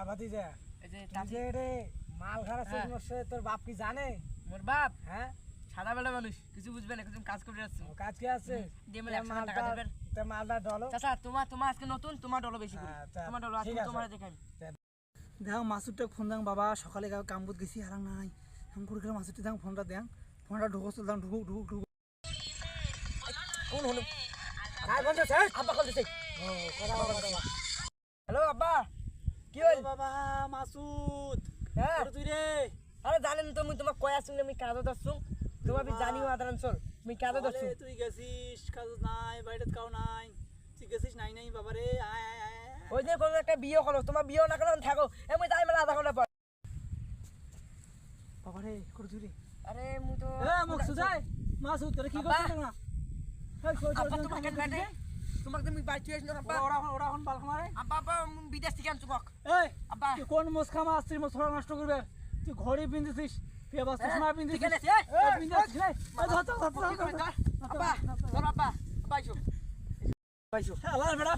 হ্যাঁ ভাতিজা। যে তুই চাচি যে রে মাল খারাপ হ্যাঁ। তোর বাপ কি জানে? মোর বাপ? হ্যাঁ? সাদা বেলা মানুষ কিছু বুঝবে না কিছু কাজ করে যাচ্ছে। কাজ কি আছে? দিয়ে তে টাকা দেবেন। তে মালটা ডলো। চাচা তোমার তোমার আজকে নতুন তোমার ডলো বেশি করে। তোমার ডলো আজকে তোমার দেখাই দেখ মাসুরটা ফোন দাং বাবা সকালে গা কামবুত গেছি হারাং নাই। আমি করে গেলাম মাসুরটা দাং ফোনটা দেন ফোনটা ঢুকো দাং কোন হলো? বলছে আব্বা কল দিছে। ও কথা বল, কথা বল। হ্যালো আব্বা কি হল বাবা মাসুদ। হ্যাঁ। তুই রে। আরে জানেন তো মুই তোমার কয়া শুনলে আমি কাজত আসছুম তোমার বি জানিও আদারান চল। মুই কাজত তুই গেছিস কাজ নাই বাইরে কাও নাই। তুই গেছিস নাই নাই বাবা রে ওই যে কোনো একটা বিয়ে করো তোমার বিয়ে না করো থাকো। এ মুই তাই মেলা আধা ঘণ্টা পর। বাবা রে করে তুই রে। আরে মুই তো এ মুখ সুজাই মাসুদ তোরে কি করছিস না তোমাকে তোমাকে তুমি বাড়ি চুয়েছ না আব্বা। ওরা ওরা এখন বাল খামারে? আব্বা আব্বা মুই বিদেশ থেকে আনছু কক এই আব্বা কোন মোস খামা আসছিস মোস ছড়া নষ্ট করবে তুই ঘড়ি পিন্দিছিস তুই আবার চশমা পিন্দিছিস ঠিক আছে এই পিন্দিছিস রে ধর ধর ধর আব্বা ধর আব্বা আইসো আইসো আল্লাহ বেড়া